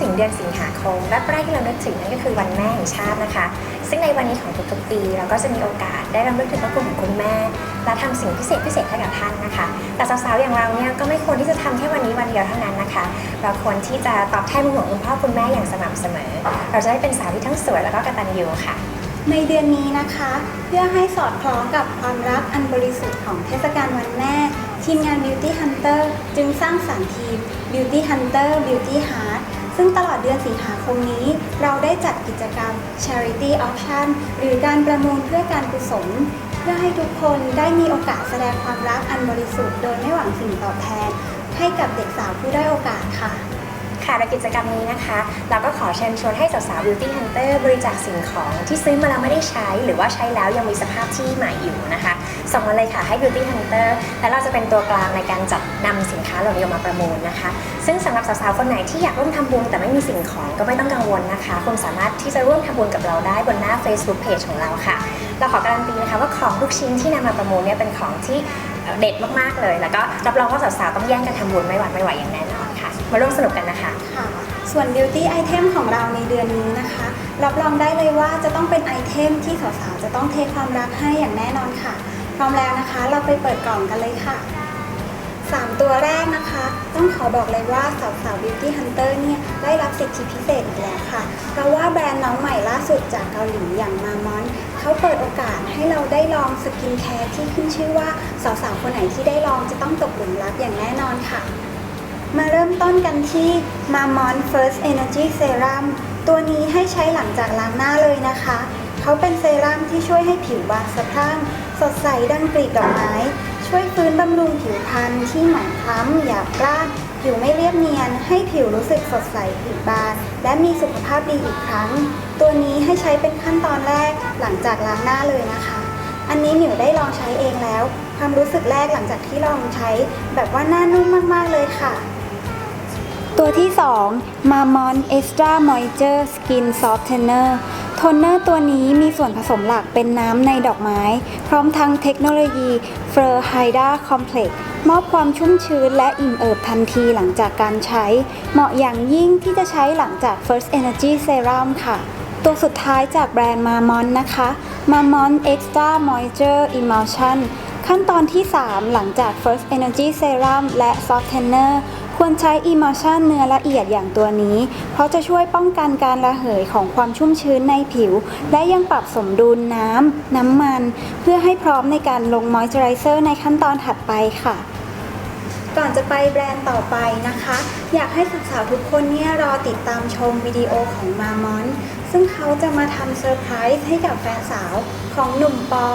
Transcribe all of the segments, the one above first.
ถึงเดือนสิงหาคมและแรกที่เรานึกถึงนั่นก็คือวันแม่แห่งชาตินะคะ ซึ่งในวันนี้ของทุกๆ ปีเราก็จะมีโอกาสได้รำลึกถึงพระคุณของคุณแม่ และทำสิ่งพิเศษพิเศษให้กับท่านนะคะ แต่สาวๆอย่างเราเนี่ยก็ไม่ควรที่จะทำแค่วันนี้วันเดียวเท่านั้นนะคะ เราควรที่จะตอบแทนบุญของคุณพ่อคุณแม่อย่างสม่ำเสมอ เราจะได้เป็นสาวที่ทั้งสวยแล้วก็กตัญญูค่ะในเดือนนี้นะคะ เพื่อให้สอดคล้องกับความรักอันบริสุทธิ์ของเทศกาลวันแม่ ทีมงาน Beauty Hunter จึงสร้างสรรค์ทีม Beauty Hunter Beauty Heart ซึ่งตลอดเดือนสิงหาคมนี้ เราได้จัดกิจกรรม Charity Auction หรือการประมูลเพื่อการกุศล เพื่อให้ทุกคนได้มีโอกาสแสดงความรักอันบริสุทธิ์โดยไม่หวังสิ่งตอบแทน ให้กับเด็กสาวผู้ได้โอกาสค่ะค่ะในกิจกรรมนี้นะคะ เราก็ขอเชิญชวนให้สาวๆ Beauty Hunter บริจาคสิ่งของที่ซื้อมาแล้วไม่ได้ใช้ หรือว่าใช้แล้วยังมีสภาพที่ใหม่อยู่นะคะ ส่งมาเลยค่ะให้ Beauty Hunter และเราจะเป็นตัวกลางในการจัด นำสินค้าเหล่านี้ออกมาประมูลนะคะ ซึ่งสำหรับสาวๆคนไหนที่อยากร่วมทำบุญแต่ไม่มีสิ่งของก็ไม่ต้องกังวลนะคะ คุณสามารถที่จะร่วมทำบุญกับเราได้บนหน้า Facebook Page ของเราค่ะ เราขอการันตีนะคะว่าของทุกชิ้นที่นำมาประมูลเนี่ยเป็นของที่เด็ดมากๆเลย แล้วก็รับรองว่าสาวๆต้องแย่งกันทำบุญไม่หวัดไม่ไหวอย่างแน่นอนค่ะ มาร่วมสนุกกันนะคะค่ะส่วน beauty item ของเราในเดือนนี้นะคะ รับรองได้เลยว่าจะต้องเป็นไอเทมที่สาวๆจะต้องเทความรักให้อย่างแน่นอนค่ะ พร้อมแล้วนะคะ เราไปเปิดกล่องกันเลยค่ะ 3 ตัวแรกนะคะ ต้องขอบอกเลยว่าสาวๆ beauty hunter เนี่ยได้รับสิทธิพิเศษอีกแล้วค่ะ เพราะว่าแบรนด์น้องใหม่ล่าสุดจากเกาหลีอย่างมามอนเขาเปิดโอกาสให้เราได้ลองสกินแคร์ที่ขึ้นชื่อว่าสาวๆคนไหนที่ได้ลองจะต้องตกหลุมรักอย่างแน่นอนค่ะ มาเริ่มต้นกันที่ m a m o n First Energy Serum ตัวนี้ให้ใช้หลังจากล้างหน้าเลยนะคะ เขาเป็นเซรั่มที่ช่วยให้ผิวบางสะพรั่งสดใสดังกลีบดอกไม้ ช่วยฟื้นบำรุงผิวพรรณที่หมองคล้ำหยาบกร้านผิวไม่เรียบเนียน ให้ผิวรู้สึกสดใสผิวบานและมีสุขภาพดีอีกครั้ง ตัวนี้ให้ใช้เป็นขั้นตอนแรกหลังจากล้างหน้าเลยนะคะ อันนี้หมิวได้ลองใช้เองแล้ว ความรู้สึกแรกหลังจากที่ลองใช้ แบบว่าหน้านุ่มมากๆเลยค่ะ ตัวที่ 2 Marmon Extra Moisture Skin Softener ทนเนอร์ตัวนี้มีส่วนผสมหลักเป็นน้ำในดอกไม้ พร้อมทั้งเทคโนโลยี f l u o r h y d r a Complex มอบความชุ่มชื้นและอิ่มเอิบทันทีหลังจากการใช้ เหมาะอย่างยิ่งที่จะใช้หลังจาก First Energy Serum ค่ะ ตัวสุดท้ายจากแบรนด์ Marmon นะคะ Marmon Extra Moisture Emulsion ขั้นตอนที่ 3 หลังจาก First Energy Serum และ Softener ควรใช้อิมอชั่นเนื้อละเอียดอย่างตัวนี้ เพราะจะช่วยป้องกันการระเหยของความชุ่มชื้นในผิว และยังปรับสมดุลน้ำน้ำมัน เพื่อให้พร้อมในการลงมอยเจอไรเซอร์ในขั้นตอนถัดไปค่ะ ก่อนจะไปแบรนด์ต่อไปนะคะ อยากให้สาวๆทุกคนเนี่ยรอติดตามชมวิดีโอของมามอนซึ่งเขาจะมาทำเซอร์ไพรส์ให้กับแฟนสาวของหนุ่มปอ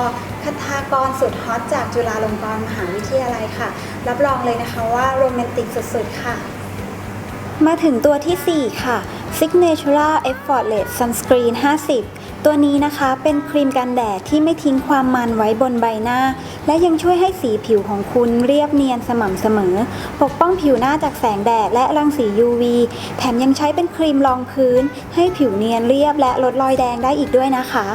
คทากรสุดฮอตจากจุฬาลงกรณ์มหาวิทยาลัยค่ะ รับรองเลยนะคะว่าโรแมนติกสุดๆค่ะ มาถึงตัวทีสี่4 ค่ะ Signature Effortless Sunscreen 50 ตัวนี้นะคะเป็นครีมกันแดดที่ไม่ทิ้งความมันไว้บนใบหน้า และยังช่วยให้สีผิวของคุณเรียบเนียนสม่ำเสมอ ปกป้องผิวหน้าจากแสงแดดและรังสี UV แถมยังใช้เป็นครีมรองพื้น ให้ผิวเนียนเรียบและลดรอยแดงได้อีกด้วยนะคะ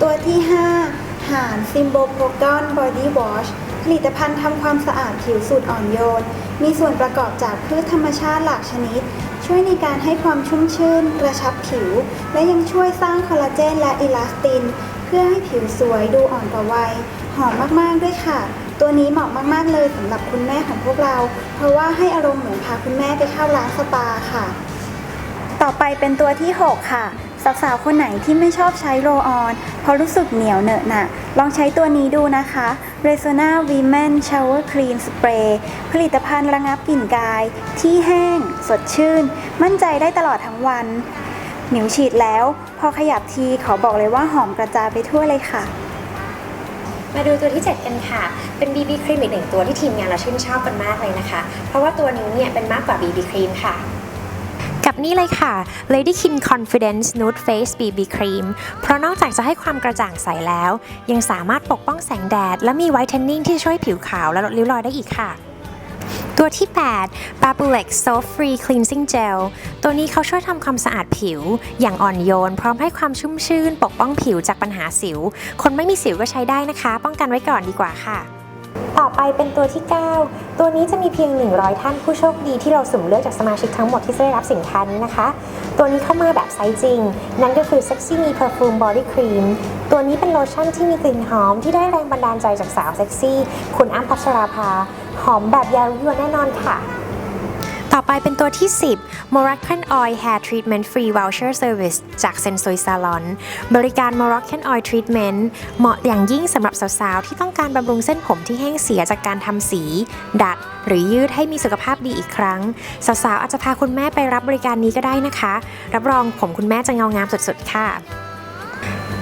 ตัวที่ 5หานซิมโบโพกอนบอดี้วอชผลิตภัณฑ์ทำความสะอาดผิวสูตรอ่อนโยน มีส่วนประกอบจากพืชธรรมชาติหลากชนิด ช่วยในการให้ความชุ่มชื่น กระชับผิว และยังช่วยสร้างคอลลาเจนและอิลาสติน เพื่อให้ผิวสวยดูอ่อนกว่าวัย หอมมากๆด้วยค่ะ ตัวนี้เหมาะมากๆเลยสำหรับคุณแม่ของพวกเรา เพราะว่าให้อารมณ์เหมือนพาคุณแม่ไปเข้าร้านสปาค่ะ ต่อไปเป็นตัวที่ 6 ค่ะ สาวๆ คนไหนที่ไม่ชอบใช้โรออนเพราะรู้สึกเหนียวเหนอะหนะลองใช้ตัวนี้ดูนะคะ Resona Women Shower Clean Spray ผลิตภัณฑ์ระงับกลิ่นกาย ที่แห้ง สดชื่น มั่นใจได้ตลอดทั้งวันหมิวฉีดแล้ว พอขยับทีขอบอกเลยว่าหอมกระจายไปทั่วเลยค่ะมาดูตัวที่ 7 กันค่ะ เป็น BB ครีมอีกหนึ่งตัวที่ทีมงานเราชื่นชอบกันมากเลยนะคะ เพราะว่าตัวนี้เนี่ยเป็นมากกว่า BB ครีมค่ะ กับนี่เลยค่ะ Lady Kin Confidence Nude Face BB Cream เพราะนอกจากจะให้ความกระจ่างใสแล้ว ยังสามารถปกป้องแสงแดด และมีไวท์เทนนิ่งที่ช่วยผิวขาวและลดริ้วรอยได้อีกค่ะตัวที่ 8 Babulex Soft Free Cleansing Gel ตัวนี้เขาช่วยทำความสะอาดผิว อย่างอ่อนโยน พร้อมให้ความชุ่มชื่น ปกป้องผิวจากปัญหาสิว คนไม่มีสิวก็ใช้ได้นะคะ ป้องกันไว้ก่อนดีกว่าค่ะ ต่อไปเป็นตัวที่ 9 ตัวนี้จะมีเพียง 100 ท่านผู้โชคดีที่เราสุ่มเลือกจากสมาชิกทั้งหมดที่จะได้รับสินค้านี้นะคะ ตัวนี้เข้ามาแบบไซส์จริง นั่นก็คือ Sexy Me Perfume Body Cream ตัวนี้เป็นโลชั่นที่มีกลิ่นหอมที่ได้แรงบันดาลใจจากสาวเซ็กซี่ คุณอ้ำพัชราภา หอมแบบยาวยั่วแน่นอนค่ะ ต่อไปเป็นตัวที่ 10 Moroccan Oil Hair Treatment Free Voucher Service จาก Sensoi Salon บริการ Moroccan Oil Treatment เหมาะอย่างยิ่งสำหรับสาวๆ ที่ต้องการบำรุงเส้นผมที่แห้งเสียจากการทำสี ดัด หรือยืดให้มีสุขภาพดีอีกครั้ง สาวๆ อาจจะพาคุณแม่ไปรับบริการนี้ก็ได้นะคะ รับรองผมคุณแม่จะเงางามสุดๆ ค่ะ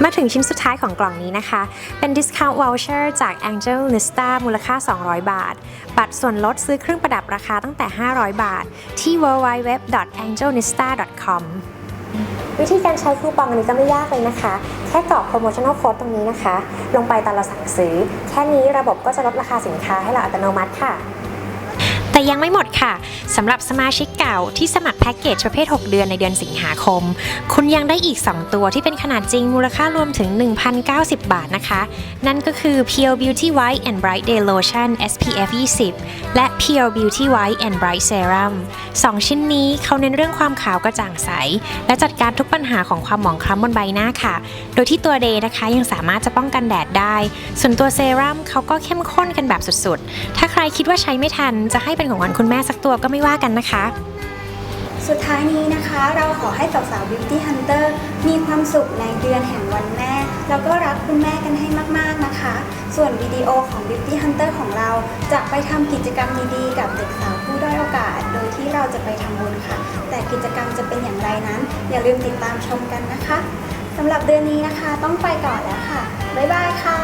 มาถึงชิ้นสุดท้ายของกล่องนี้นะคะ เป็น Discount Voucher จาก Angel Nista มูลค่า 200 บาท บัตรส่วนลดซื้อเครื่องประดับราคาตั้งแต่ 500 บาท ที่ www.angelnista.com วิธีการใช้คูปองอันนี้ก็ไม่ยากเลยนะคะ แค่กรอก promotional code ตรงนี้นะคะ ลงไปตอนเราสั่งซื้อ แค่นี้ระบบก็จะลดราคาสินค้าให้เราอัตโนมัติค่ะ แต่ยังไม่หมดค่ะสำหรับสมาชิกเก่าที่สมัครแพ็กเกจประเภท 6 เดือนในเดือนสิงหาคม คุณยังได้อีก 2 ตัวที่เป็นขนาดจริงมูลค่ารวมถึง 1,090 บาทนะคะ นั่นก็คือ Pure Beauty White and Bright Day Lotion SPF 20 และ Pure Beauty White and Bright Serum 2 ชิ้นนี้เขาเน้นเรื่องความขาวกระจ่างใส และจัดการทุกปัญหาของความหมองคล้ำบนใบหน้าค่ะ โดยที่ตัว Day นะคะยังสามารถจะป้องกันแดดได้ ส่วนตัวเซรั่มเขาก็เข้มข้นกันแบบสุดๆ ถ้าใครคิดว่าใช้ไม่ทันจะให้เป็นของวัญคุณแม่สักตัวก็ไม่ว่ากันนะคะ สุดท้ายนี้นะคะเราขอให้สาวๆ Beauty Hunter มีความสุขในเดือนแห่งวันแม่ แล้วก็รักคุณแม่กันให้มากๆนะคะ ส่วนวิดีโอของ Beauty Hunter ของเราจะไปทำกิจกรรมดีๆกับเด็กสาวผู้ด้อยโอกาส โดยที่เราจะไปทำบุญค่ะ แต่กิจกรรมจะเป็นอย่างไรนั้น อย่าลืมติดตามชมกันนะคะสำหรับเดือนนี้นะคะต้องไปก่อนแล้วค่ะบ๊ายบายค่ะ